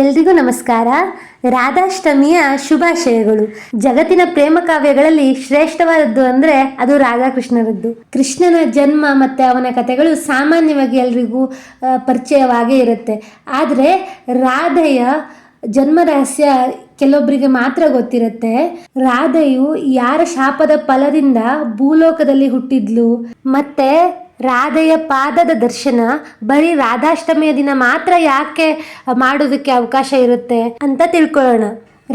ಎಲ್ರಿಗೂ ನಮಸ್ಕಾರ. ರಾಧಾಷ್ಟಮಿಯ ಶುಭಾಶಯಗಳು. ಜಗತ್ತಿನ ಪ್ರೇಮ ಕಾವ್ಯಗಳಲ್ಲಿ ಶ್ರೇಷ್ಠವಾದದ್ದು ಅಂದ್ರೆ ಅದು ರಾಧಾಕೃಷ್ಣರದ್ದು. ಕೃಷ್ಣನ ಜನ್ಮ ಮತ್ತೆ ಅವನ ಕಥೆಗಳು ಸಾಮಾನ್ಯವಾಗಿ ಎಲ್ರಿಗೂ ಪರಿಚಯವಾಗೇ ಇರುತ್ತೆ. ಆದರೆ ರಾಧೆಯ ಜನ್ಮ ರಹಸ್ಯ ಕೆಲವೊಬ್ಬರಿಗೆ ಮಾತ್ರ ಗೊತ್ತಿರುತ್ತೆ. ರಾಧೆಯು ಯಾರ ಶಾಪದ ಫಲದಿಂದ ಭೂಲೋಕದಲ್ಲಿ ಹುಟ್ಟಿದ್ಲು, ಮತ್ತೆ ರಾಧೆಯ ಪಾದದ ದರ್ಶನ, ಬರೀ ರಾಧಾಷ್ಟಮಿಯ ದಿನ ಮಾತ್ರ ಯಾಕೆ ಮಾಡೋದಕ್ಕೆ ಅವಕಾಶ ಇರುತ್ತೆ ಅಂತ ತಿಳ್ಕೊಳ್ಳೋಣ.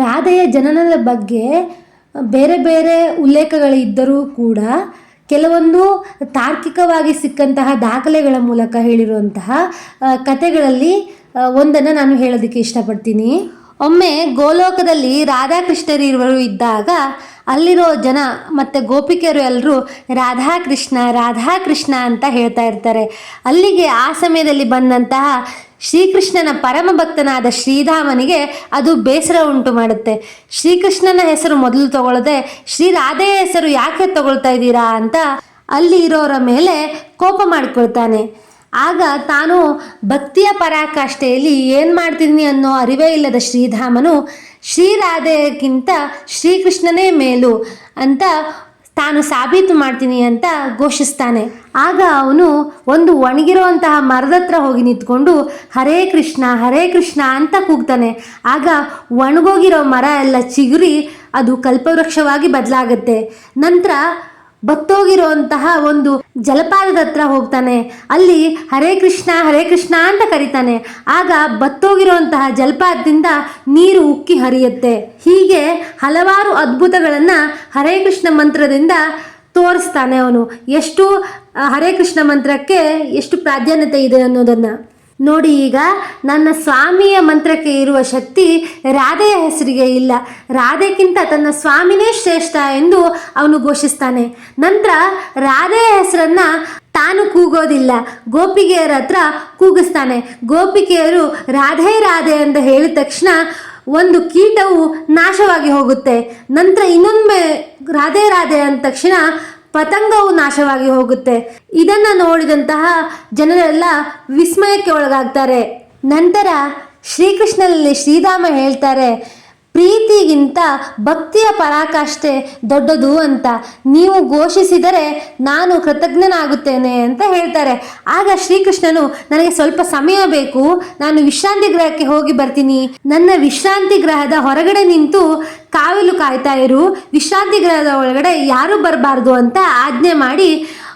ರಾಧೆಯ ಜನನದ ಬಗ್ಗೆ ಬೇರೆ ಬೇರೆ ಉಲ್ಲೇಖಗಳು ಇದ್ದರೂ ಕೂಡ ಕೆಲವೊಂದು ತಾರ್ಕಿಕವಾಗಿ ಸಿಕ್ಕಂತಹ ದಾಖಲೆಗಳ ಮೂಲಕ ಹೇಳಿರುವಂತಹ ಕಥೆಗಳಲ್ಲಿ ಒಂದನ್ನು ನಾನು ಹೇಳೋದಕ್ಕೆ ಇಷ್ಟಪಡ್ತೀನಿ. ಒಮ್ಮೆ ಗೋಲೋಕದಲ್ಲಿ ರಾಧಾಕೃಷ್ಣರಿರುವರು ಇದ್ದಾಗ ಅಲ್ಲಿರೋ ಜನ ಮತ್ತು ಗೋಪಿಕೆಯರು ಎಲ್ಲರೂ ರಾಧಾಕೃಷ್ಣ ರಾಧಾಕೃಷ್ಣ ಅಂತ ಹೇಳ್ತಾ ಇರ್ತಾರೆ. ಅಲ್ಲಿಗೆ ಆ ಸಮಯದಲ್ಲಿ ಬಂದಂತಹ ಶ್ರೀಕೃಷ್ಣನ ಪರಮ ಭಕ್ತನಾದ ಶ್ರೀಧಾಮನಿಗೆ ಅದು ಬೇಸರ ಉಂಟು ಮಾಡುತ್ತೆ. ಶ್ರೀಕೃಷ್ಣನ ಹೆಸರು ಮೊದಲು ತಗೊಳ್ಳದೆ ಶ್ರೀ ರಾಧೆಯ ಹೆಸರು ಯಾಕೆ ತಗೊಳ್ತಾ ಇದ್ದೀರಾ? ಅಂತ ಅಲ್ಲಿ ಇರೋರ ಮೇಲೆ ಕೋಪ ಮಾಡಿಕೊಳ್ತಾನೆ. ಆಗ ತಾನು, ಭಕ್ತಿಯ ಪರಾಕಾಷ್ಠೆಯಲ್ಲಿ ಏನು ಮಾಡ್ತೀನಿ ಅನ್ನೋ ಅರಿವೇ ಇಲ್ಲದ ಶ್ರೀಧಾಮನು ಶ್ರೀರಾಧೆಗಿಂತ ಶ್ರೀಕೃಷ್ಣನೇ ಮೇಲು ಅಂತ ತಾನು ಸಾಬೀತು ಮಾಡ್ತೀನಿ ಅಂತ ಘೋಷಿಸ್ತಾನೆ. ಆಗ ಅವನು ಒಂದು ಒಣಗಿರುವಂತಹ ಮರದ ಹತ್ರ ಹೋಗಿ ನಿಂತ್ಕೊಂಡು ಹರೇ ಕೃಷ್ಣ ಹರೇ ಕೃಷ್ಣ ಅಂತ ಕೂಗ್ತಾನೆ. ಆಗ ಒಣಗೋಗಿರೋ ಮರ ಎಲ್ಲ ಚಿಗುರಿ ಅದು ಕಲ್ಪವೃಕ್ಷವಾಗಿ ಬದಲಾಗುತ್ತೆ. ನಂತರ ಬತ್ತೋಗಿರುವಂತಹ ಒಂದು ಜಲಪಾತದ ಹತ್ರ ಹೋಗ್ತಾನೆ. ಅಲ್ಲಿ ಹರೇ ಕೃಷ್ಣ ಹರೇ ಕೃಷ್ಣ ಅಂತ ಕರೀತಾನೆ. ಆಗ ಬತ್ತೋಗಿರುವಂತಹ ಜಲಪಾತದಿಂದ ನೀರು ಉಕ್ಕಿ ಹರಿಯುತ್ತೆ. ಹೀಗೆ ಹಲವಾರು ಅದ್ಭುತಗಳನ್ನು ಹರೇ ಕೃಷ್ಣ ಮಂತ್ರದಿಂದ ತೋರಿಸ್ತಾನೆ ಅವನು. ಎಷ್ಟು ಹರೇ ಕೃಷ್ಣ ಮಂತ್ರಕ್ಕೆ ಎಷ್ಟು ಪ್ರಾಧಾನ್ಯತೆ ಇದೆ ಅನ್ನೋದನ್ನ. ನೋಡಿ ಈಗ ನನ್ನ ಸ್ವಾಮಿಯ ಮಂತ್ರಕ್ಕೆ ಇರುವ ಶಕ್ತಿ ರಾಧೆಯ ಹೆಸರಿಗೆ ಇಲ್ಲ. ರಾಧೆಗಿಂತ ತನ್ನ ಸ್ವಾಮಿನೇ ಶ್ರೇಷ್ಠ ಎಂದು ಅವನು ಘೋಷಿಸ್ತಾನೆ. ನಂತರ ರಾಧೆಯ ಹೆಸರನ್ನ ತಾನು ಕೂಗೋದಿಲ್ಲ. ಗೋಪಿಗೆಯರ ಹತ್ರ ಕೂಗಿಸ್ತಾನೆ. ಗೋಪಿಕೆಯರು ರಾಧೆ ರಾಧೆ ಅಂತ ಹೇಳಿದ ತಕ್ಷಣ ಒಂದು ಕೀಟವು ನಾಶವಾಗಿ ಹೋಗುತ್ತೆ. ನಂತರ ಇನ್ನೊಮ್ಮೆ ರಾಧೆ ರಾಧೆ ಅಂದ ತಕ್ಷಣ ಪತಂಗವು ನಾಶವಾಗಿ ಹೋಗುತ್ತೆ. ಇದನ್ನು ನೋಡಿದಂತಹ ಜನರೆಲ್ಲ ವಿಸ್ಮಯಕ್ಕೆ ಒಳಗಾಗ್ತಾರೆ. ನಂತರ ಶ್ರೀಕೃಷ್ಣನಲ್ಲಿ ಶ್ರೀರಾಮ ಹೇಳ್ತಾರೆ ಪ್ರೀತಿಗಿಂತ ಭಕ್ತಿಯ ಪರಾಕಾಷ್ಠೆ ದೊಡ್ಡದು ಅಂತ ನೀವು ಘೋಷಿಸಿದರೆ ನಾನು ಕೃತಜ್ಞನಾಗುತ್ತೇನೆ ಅಂತ ಹೇಳ್ತಾರೆ. ಆಗ ಶ್ರೀಕೃಷ್ಣನು, ನನಗೆ ಸ್ವಲ್ಪ ಸಮಯ ಬೇಕು. ನಾನು ವಿಶ್ರಾಂತಿ ಗ್ರಹಕ್ಕೆ ಹೋಗಿ ಬರ್ತೀನಿ. ನನ್ನ ವಿಶ್ರಾಂತಿ ಗ್ರಹದ ಹೊರಗಡೆ ನಿಂತು ಕಾವಲು ಕಾಯ್ತಾ ಇರು. ವಿಶ್ರಾಂತಿ ಗ್ರಹದ ಒಳಗಡೆ ಯಾರು ಬರಬಾರ್ದು ಅಂತ ಆಜ್ಞೆ ಮಾಡಿ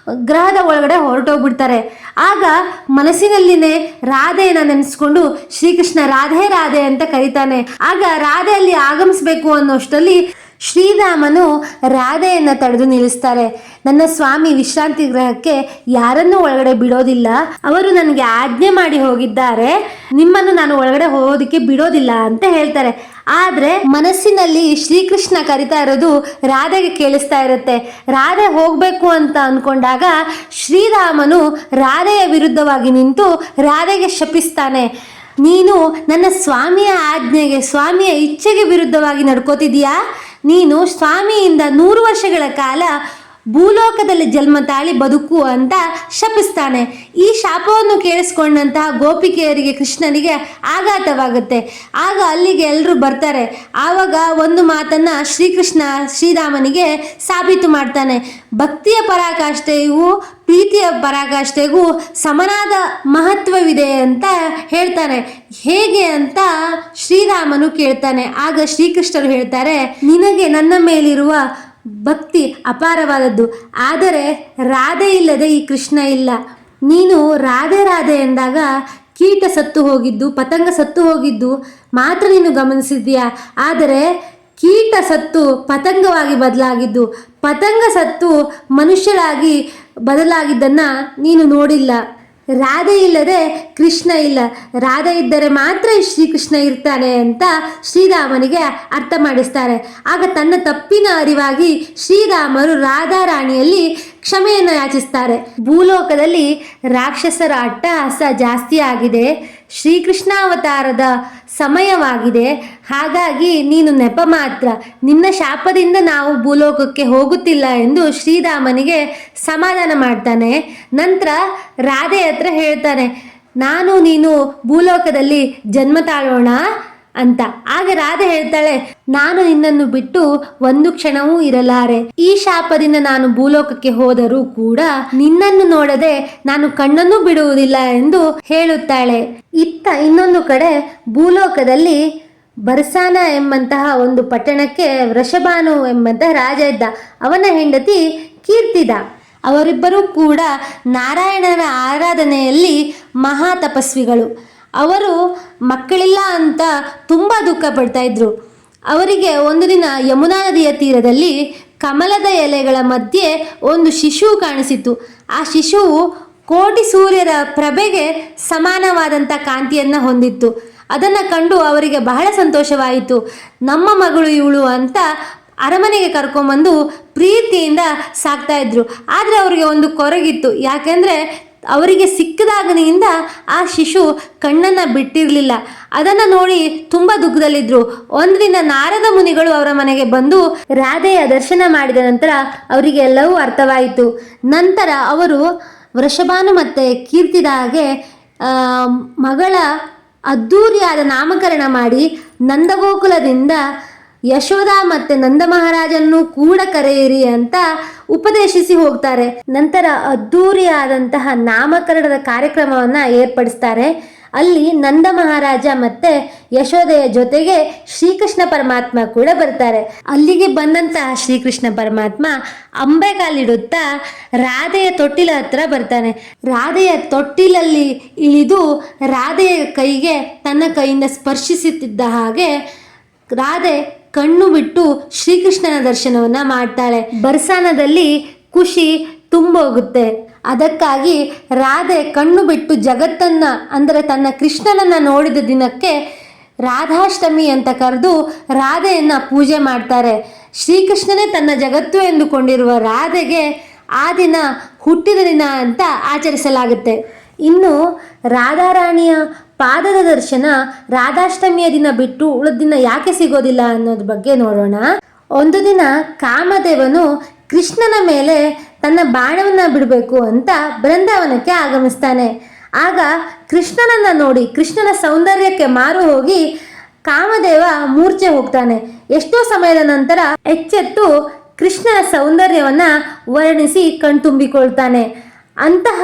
ಗ್ರಹದ ಒಳಗಡೆ ಹೊರಟೋಗ್ಬಿಡ್ತಾರೆ. ಆಗ ಮನಸ್ಸಿನಲ್ಲಿನೇ ರಾಧೆಯನ್ನ ನೆನೆಸ್ಕೊಂಡು ಶ್ರೀಕೃಷ್ಣ ರಾಧೆ ರಾಧೆ ಅಂತ ಕರೀತಾನೆ. ಆಗ ರಾಧೆ ಅಲ್ಲಿ ಆಗಮಿಸ್ಬೇಕು ಅನ್ನೋಷ್ಟರಲ್ಲಿ ಶ್ರೀರಾಮನು ರಾಧೆಯನ್ನು ತಡೆದು ನಿಲ್ಲಿಸ್ತಾರೆ. ನನ್ನ ಸ್ವಾಮಿ ವಿಶ್ರಾಂತಿ ಗೃಹಕ್ಕೆ ಯಾರನ್ನು ಒಳಗಡೆ ಬಿಡೋದಿಲ್ಲ. ಅವರು ನನಗೆ ಆಜ್ಞೆ ಮಾಡಿ ಹೋಗಿದ್ದಾರೆ. ನಿಮ್ಮನ್ನು ನಾನು ಒಳಗಡೆ ಹೋಗೋದಕ್ಕೆ ಬಿಡೋದಿಲ್ಲ ಅಂತ ಹೇಳ್ತಾರೆ. ಆದ್ರೆ ಮನಸ್ಸಿನಲ್ಲಿ ಶ್ರೀಕೃಷ್ಣ ಕರಿತಾ ಇರೋದು ರಾಧೆಗೆ ಕೇಳಿಸ್ತಾ ಇರುತ್ತೆ. ರಾಧೆ ಹೋಗಬೇಕು ಅಂತ ಅನ್ಕೊಂಡಾಗ ಶ್ರೀರಾಮನು ರಾಧೆಯ ವಿರುದ್ಧವಾಗಿ ನಿಂತು ರಾಧೆಗೆ ಶಪಿಸ್ತಾನೆ. ನೀನು ನನ್ನ ಸ್ವಾಮಿಯ ಆಜ್ಞೆಗೆ, ಸ್ವಾಮಿಯ ಇಚ್ಛೆಗೆ ವಿರುದ್ಧವಾಗಿ ನಡ್ಕೋತಿದೀಯಾ ನೀನು ಸ್ವಾಮಿಯಿಂದ ನೂರು ವರ್ಷಗಳ ಕಾಲ ಭೂಲೋಕದಲ್ಲಿ ಜನ್ಮ ತಾಳಿ ಬದುಕು ಅಂತ ಶಪಿಸ್ತಾನೆ. ಈ ಶಾಪವನ್ನು ಕೇಳಿಸ್ಕೊಂಡಂತಹ ಗೋಪಿಕೆಯರಿಗೆ, ಕೃಷ್ಣನಿಗೆ ಆಘಾತವಾಗುತ್ತೆ. ಆಗ ಅಲ್ಲಿಗೆ ಎಲ್ಲರೂ ಬರ್ತಾರೆ. ಆವಾಗ ಒಂದು ಮಾತನ್ನ ಶ್ರೀಕೃಷ್ಣ ಶ್ರೀರಾಮನಿಗೆ ಸಾಬೀತು ಮಾಡ್ತಾನೆ. ಭಕ್ತಿಯ ಪರಾಕಾಷ್ಠೆಯು ಪ್ರೀತಿಯ ಪರಾಕಾಷ್ಠೆಗೂ ಸಮನಾದ ಮಹತ್ವವಿದೆ ಅಂತ ಹೇಳ್ತಾನೆ. ಹೇಗೆ ಅಂತ ಶ್ರೀರಾಮನು ಕೇಳ್ತಾನೆ. ಆಗ ಶ್ರೀಕೃಷ್ಣರು ಹೇಳ್ತಾರೆ, ನಿನಗೆ ನನ್ನ ಮೇಲಿರುವ ಭಕ್ತಿ ಅಪಾರವಾದದ್ದು. ಆದರೆ ರಾಧೆ ಇಲ್ಲದೆ ಈ ಕೃಷ್ಣ ಇಲ್ಲ. ನೀನು ರಾಧೆ ರಾಧೆ ಎಂದಾಗ ಕೀಟ ಸತ್ತು ಹೋಗಿದ್ದು, ಪತಂಗ ಸತ್ತು ಹೋಗಿದ್ದು ಮಾತ್ರ ನೀನು ಗಮನಿಸಿದ್ಯಾ ಆದರೆ ಕೀಟ ಸತ್ತು ಪತಂಗವಾಗಿ ಬದಲಾಗಿದ್ದು, ಪತಂಗ ಸತ್ತು ಮನುಷ್ಯರಾಗಿ ಬದಲಾಗಿದ್ದನ್ನು ನೀನು ನೋಡಿಲ್ಲ. ರಾಧೆ ಇಲ್ಲದೆ ಕೃಷ್ಣ ಇಲ್ಲ. ರಾಧೆ ಇದ್ದರೆ ಮಾತ್ರ ಶ್ರೀಕೃಷ್ಣ ಇರ್ತಾನೆ ಅಂತ ಶ್ರೀರಾಮನಿಗೆ ಅರ್ಥ ಮಾಡಿಸ್ತಾರೆ. ಆಗ ತನ್ನ ತಪ್ಪಿನ ಅರಿವಾಗಿ ಶ್ರೀರಾಮರು ರಾಧಾರಾಣಿಯಲ್ಲಿ ಕ್ಷಮೆಯನ್ನು ಯಾಚಿಸ್ತಾರೆ. ಭೂಲೋಕದಲ್ಲಿ ರಾಕ್ಷಸರ ಅಟ್ಟಹಾಸ ಜಾಸ್ತಿ ಆಗಿದೆ. ಶ್ರೀಕೃಷ್ಣಾವತಾರದ ಸಮಯವಾಗಿದೆ. ಹಾಗಾಗಿ ನೀನು ನೆಪ ಮಾತ್ರ. ನಿನ್ನ ಶಾಪದಿಂದ ನಾವು ಭೂಲೋಕಕ್ಕೆ ಹೋಗುತ್ತಿಲ್ಲ ಎಂದು ಶ್ರೀರಾಮನಿಗೆ ಸಮಾಧಾನ ಮಾಡ್ತಾನೆ. ನಂತರ ರಾಧೆ ಹತ್ರ ಹೇಳ್ತಾನೆ, ನಾನು ನೀನು ಭೂಲೋಕದಲ್ಲಿ ಜನ್ಮ ತಾಳೋಣ ಅಂತ. ಆಗ ರಾಧೆ ಹೇಳ್ತಾಳೆ ನಾನು ನಿನ್ನನ್ನು ಬಿಟ್ಟು ಒಂದು ಕ್ಷಣವೂ ಇರಲಾರೆ. ಈ ಶಾಪದಿಂದ ನಾನು ಭೂಲೋಕಕ್ಕೆ ಹೋದರೂ ಕೂಡ ನಿನ್ನನ್ನು ನೋಡದೆ ನಾನು ಕಣ್ಣನ್ನು ಬಿಡುವುದಿಲ್ಲ ಎಂದು ಹೇಳುತ್ತಾಳೆ. ಇತ್ತ ಇನ್ನೊಂದು ಕಡೆ ಭೂಲೋಕದಲ್ಲಿ ಬರ್ಸಾನ ಎಂಬಂತಹ ಒಂದು ಪಟ್ಟಣಕ್ಕೆ ವೃಷಭಾನು ಎಂಬಂತಹ ರಾಜ ಇದ್ದ. ಅವನ ಹೆಂಡತಿ ಕೀರ್ತಿದ. ಅವರಿಬ್ಬರೂ ಕೂಡ ನಾರಾಯಣನ ಆರಾಧನೆಯಲ್ಲಿ ಮಹಾ ತಪಸ್ವಿಗಳು ಅವರು ಮಕ್ಕಳಿಲ್ಲ ಅಂತ ತುಂಬ ದುಃಖ ಪಡ್ತಾ ಇದ್ರು. ಅವರಿಗೆ ಒಂದು ದಿನ ಯಮುನಾ ನದಿಯ ತೀರದಲ್ಲಿ ಕಮಲದ ಎಲೆಗಳ ಮಧ್ಯೆ ಒಂದು ಶಿಶು ಕಾಣಿಸಿತು ಆ ಶಿಶುವು ಕೋಟಿ ಸೂರ್ಯರ ಪ್ರಭೆಗೆ ಸಮಾನವಾದಂಥ ಕಾಂತಿಯನ್ನು ಹೊಂದಿತ್ತು. ಅದನ್ನು ಕಂಡು ಅವರಿಗೆ ಬಹಳ ಸಂತೋಷವಾಯಿತು. ನಮ್ಮ ಮಗಳು ಇವಳು ಅಂತ ಅರಮನೆಗೆ ಕರ್ಕೊಂಬಂದು ಪ್ರೀತಿಯಿಂದ ಸಾಕ್ತಾ ಇದ್ರು. ಆದರೆ ಅವರಿಗೆ ಒಂದು ಕೊರಗಿತ್ತು. ಯಾಕೆಂದರೆ ಅವರಿಗೆ ಸಿಕ್ಕದಾಗನಿಂದ ಆ ಶಿಶು ಕಣ್ಣನ್ನು ಬಿಟ್ಟಿರಲಿಲ್ಲ. ಅದನ್ನು ನೋಡಿ ತುಂಬ ದುಃಖದಲ್ಲಿದ್ದರು ಒಂದು ದಿನ ನಾರದ ಮುನಿಗಳು ಅವರ ಮನೆಗೆ ಬಂದು ರಾಧೆಯ ದರ್ಶನ ಮಾಡಿದ ನಂತರ ಅವರಿಗೆ ಎಲ್ಲವೂ ಅರ್ಥವಾಯಿತು. ನಂತರ ಅವರು ವೃಷಭಾನು ಮತ್ತು ಕೀರ್ತಿದ ಹಾಗೆ ಮಗಳ ಅದ್ಧೂರಿಯಾದ ನಾಮಕರಣ ಮಾಡಿ ನಂದಗೋಕುಲದಿಂದ ಯಶೋಧ ಮತ್ತೆ ನಂದ ಮಹಾರಾಜನ್ನು ಕೂಡ ಕರೆಯಿರಿ ಅಂತ ಉಪದೇಶಿಸಿ ಹೋಗ್ತಾರೆ. ನಂತರ ಅದ್ಧೂರಿಯಾದಂತಹ ನಾಮಕರಣದ ಕಾರ್ಯಕ್ರಮವನ್ನ ಏರ್ಪಡಿಸ್ತಾರೆ. ಅಲ್ಲಿ ನಂದ ಮಹಾರಾಜ ಮತ್ತೆ ಯಶೋದೆಯ ಜೊತೆಗೆ ಶ್ರೀಕೃಷ್ಣ ಪರಮಾತ್ಮ ಕೂಡ ಬರ್ತಾರೆ. ಅಲ್ಲಿಗೆ ಬಂದಂತಹ ಶ್ರೀಕೃಷ್ಣ ಪರಮಾತ್ಮ ಅಂಬೆಗಾಲಿಡುತ್ತಾ ರಾಧೆಯ ತೊಟ್ಟಿಲ ಹತ್ರ ಬರ್ತಾನೆ. ರಾಧೆಯ ತೊಟ್ಟಿಲಲ್ಲಿ ಇಳಿದು ರಾಧೆಯ ಕೈಗೆ ತನ್ನ ಕೈಯಿಂದ ಸ್ಪರ್ಶಿಸುತ್ತಿದ್ದ ಹಾಗೆ ರಾಧೆ ಕಣ್ಣು ಬಿಟ್ಟು ಶ್ರೀಕೃಷ್ಣನ ದರ್ಶನವನ್ನ ಮಾಡ್ತಾಳೆ. ಬರ್ಸಾನದಲ್ಲಿ ಖುಷಿ ತುಂಬೋಗುತ್ತೆ. ಅದಕ್ಕಾಗಿ ರಾಧೆ ಕಣ್ಣು ಬಿಟ್ಟು ಜಗತ್ತನ್ನ, ಅಂದರೆ ತನ್ನ ಕೃಷ್ಣನನ್ನ ನೋಡಿದ ದಿನಕ್ಕೆ ರಾಧಾಷ್ಟಮಿ ಅಂತ ಕರೆದು ರಾಧೆಯನ್ನ ಪೂಜೆ ಮಾಡ್ತಾರೆ. ಶ್ರೀಕೃಷ್ಣನೇ ತನ್ನ ಜಗತ್ತು ಎಂದುಕೊಂಡಿರುವ ರಾಧೆಗೆ ಆ ದಿನ ಹುಟ್ಟಿದ ದಿನ ಅಂತ ಆಚರಿಸಲಾಗುತ್ತೆ. ಇನ್ನು ರಾಧಾರಾಣಿಯ ಪಾದದ ದರ್ಶನ ರಾಧಾಷ್ಟಮಿಯ ದಿನ ಬಿಟ್ಟು ಉಳಿದ ದಿನ ಯಾಕೆ ಸಿಗೋದಿಲ್ಲ ಅನ್ನೋದ್ರ ಬಗ್ಗೆ ನೋಡೋಣ. ಒಂದು ದಿನ ಕಾಮದೇವನು ಕೃಷ್ಣನ ಮೇಲೆ ತನ್ನ ಬಾಣವನ್ನ ಬಿಡಬೇಕು ಅಂತ ಬೃಂದಾವನಕ್ಕೆ ಆಗಮಿಸ್ತಾನೆ. ಆಗ ಕೃಷ್ಣನನ್ನ ನೋಡಿ, ಕೃಷ್ಣನ ಸೌಂದರ್ಯಕ್ಕೆ ಮಾರು ಹೋಗಿ ಕಾಮದೇವ ಮೂರ್ಛೆ ಹೋಗ್ತಾನೆ. ಎಷ್ಟೋ ಸಮಯದ ನಂತರ ಎಚ್ಚೆತ್ತು ಕೃಷ್ಣನ ಸೌಂದರ್ಯವನ್ನ ವರ್ಣಿಸಿ ಕಣ್ತುಂಬಿಕೊಳ್ತಾನೆ. ಅಂತಹ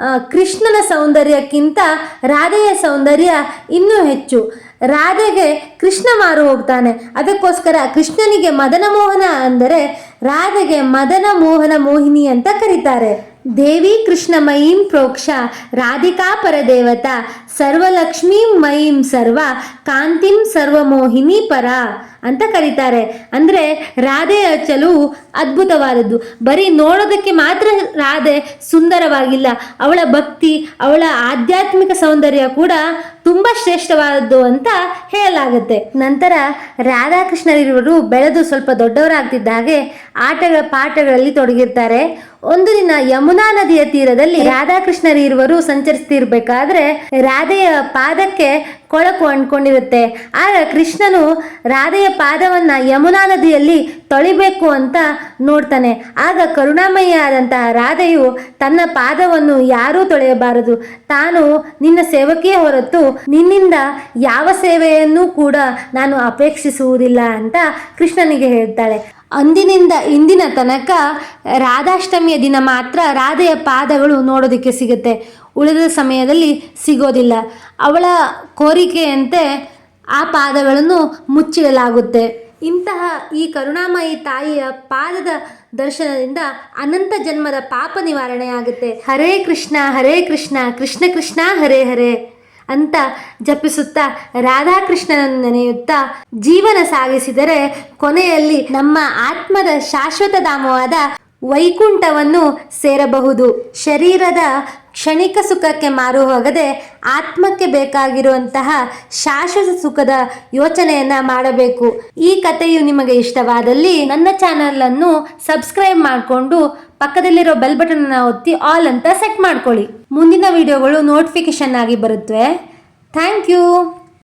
ಕೃಷ್ಣನ ಸೌಂದರ್ಯಕ್ಕಿಂತ ರಾಧೆಯ ಸೌಂದರ್ಯ ಇನ್ನೂ ಹೆಚ್ಚು. ರಾಧೆಗೆ ಕೃಷ್ಣ ಮಾರು ಹೋಗ್ತಾನೆ. ಅದಕ್ಕೋಸ್ಕರ ಕೃಷ್ಣನಿಗೆ ಮದನ ಮೋಹನ ಅಂದರೆ ರಾಧೆಗೆ ಮದನ ಮೋಹನ ಮೋಹಿನಿ ಅಂತ ಕರೀತಾರೆ. ದೇವಿ ಕೃಷ್ಣಮಯೀಂ ಪ್ರೋಕ್ಷ ರಾಧಿಕಾ ಪರದೇವತಾ ಸರ್ವಲಕ್ಷ್ಮೀ ಮಯೀಂ ಸರ್ವ ಕಾಂತಿಂ ಸರ್ವಮೋಹಿನಿ ಪರ ಅಂತ ಕರೀತಾರೆ. ಅಂದರೆ ರಾಧೆ ಅಚ್ಚಲು ಅದ್ಭುತವಾದದ್ದು. ಬರೀ ನೋಡೋದಕ್ಕೆ ಮಾತ್ರ ರಾಧೆ ಸುಂದರವಾಗಿಲ್ಲ. ಅವಳ ಭಕ್ತಿ, ಅವಳ ಆಧ್ಯಾತ್ಮಿಕ ಸೌಂದರ್ಯ ಕೂಡ ತುಂಬ ಶ್ರೇಷ್ಠವಾದದ್ದು ಅಂತ ಹೇಳಲಾಗುತ್ತೆ. ನಂತರ ರಾಧಾಕೃಷ್ಣರಿರುವರು ಬೆಳೆದು ಸ್ವಲ್ಪ ದೊಡ್ಡವರಾಗ್ತಿದ್ದ ಹಾಗೆ ಆಟಗಳ ಪಾಠಗಳಲ್ಲಿ ತೊಡಗಿರ್ತಾರೆ. ಒಂದು ದಿನ ಯಮುನಾ ನದಿಯ ತೀರದಲ್ಲಿ ರಾಧಾಕೃಷ್ಣರಿರುವರು ಸಂಚರಿಸ್ತಿರ್ಬೇಕಾದ್ರೆ ರಾಧೆಯ ಪಾದಕ್ಕೆ ಕೊಳಕು ಅಂಟ್ಕೊಂಡಿರುತ್ತೆ. ಆಗ ಕೃಷ್ಣನು ರಾಧೆಯ ಪಾದವನ್ನು ಯಮುನಾ ನದಿಯಲ್ಲಿ ತೊಳಿಬೇಕು ಅಂತ ನೋಡ್ತಾನೆ. ಆಗ ಕರುಣಾಮಯಿ ಆದಂತಹ ರಾಧೆಯು ತನ್ನ ಪಾದವನ್ನು ಯಾರೂ ತೊಳೆಯಬಾರದು. ತಾನು ನಿನ್ನ ಸೇವಕಿಯ ಹೊರತು ನಿನ್ನಿಂದ ಯಾವ ಸೇವೆಯನ್ನು ಕೂಡ ನಾನು ಅಪೇಕ್ಷಿಸುವುದಿಲ್ಲ ಅಂತ ಕೃಷ್ಣನಿಗೆ ಹೇಳ್ತಾಳೆ. ಅಂದಿನಿಂದ ಇಂದಿನ ತನಕ ರಾಧಾಷ್ಟಮಿಯ ದಿನ ಮಾತ್ರ ರಾಧೆಯ ಪಾದಗಳು ನೋಡೋದಕ್ಕೆ ಸಿಗುತ್ತೆ. ಉಳಿದ ಸಮಯದಲ್ಲಿ ಸಿಗೋದಿಲ್ಲ. ಅವಳ ಕೋರಿಕೆಯಂತೆ ಆ ಪಾದಗಳನ್ನು ಮುಚ್ಚಿಡಲಾಗುತ್ತೆ. ಇಂತಹ ಈ ಕರುಣಾಮಯಿ ತಾಯಿಯ ಪಾದದ ದರ್ಶನದಿಂದ ಅನಂತ ಜನ್ಮದ ಪಾಪ ನಿವಾರಣೆಯಾಗುತ್ತೆ. ಹರೇ ಕೃಷ್ಣ ಹರೇ ಕೃಷ್ಣ ಕೃಷ್ಣ ಕೃಷ್ಣ, ಹರೇ ಹರೇ. ಅಂತ ಜಪಿಸುತ್ತಾ ರಾಧಾಕೃಷ್ಣನನ್ನು ನೆನೆಯುತ್ತಾ ಜೀವನ ಸಾಗಿಸಿದರೆ ಕೊನೆಯಲ್ಲಿ ನಮ್ಮ ಆತ್ಮದ ಶಾಶ್ವತ ಧಾಮವಾದ ವೈಕುಂಠವನ್ನು ಸೇರಬಹುದು. ಶರೀರದ ಕ್ಷಣಿಕ ಸುಖಕ್ಕೆ ಮಾರು ಹೋಗದೆ ಆತ್ಮಕ್ಕೆ ಬೇಕಾಗಿರುವಂತಹ ಶಾಶ್ವತ ಸುಖದ ಯೋಚನೆಯನ್ನ ಮಾಡಬೇಕು. ಈ ಕಥೆಯು ನಿಮಗೆ ಇಷ್ಟವಾದಲ್ಲಿ ನನ್ನ ಚಾನಲ್ ಅನ್ನು ಸಬ್ಸ್ಕ್ರೈಬ್ ಮಾಡಿಕೊಂಡು ಪಕ್ಕದಲ್ಲಿರೋ ಬೆಲ್ ಬಟನ್ ಒತ್ತಿ ಆಲ್ ಅಂತ ಸೆಟ್ ಮಾಡ್ಕೊಳ್ಳಿ. ಮುಂದಿನ ವಿಡಿಯೋಗಳು ನೋಟಿಫಿಕೇಶನ್ ಆಗಿ ಬರುತ್ತವೆ ಥ್ಯಾಂಕ್ ಯು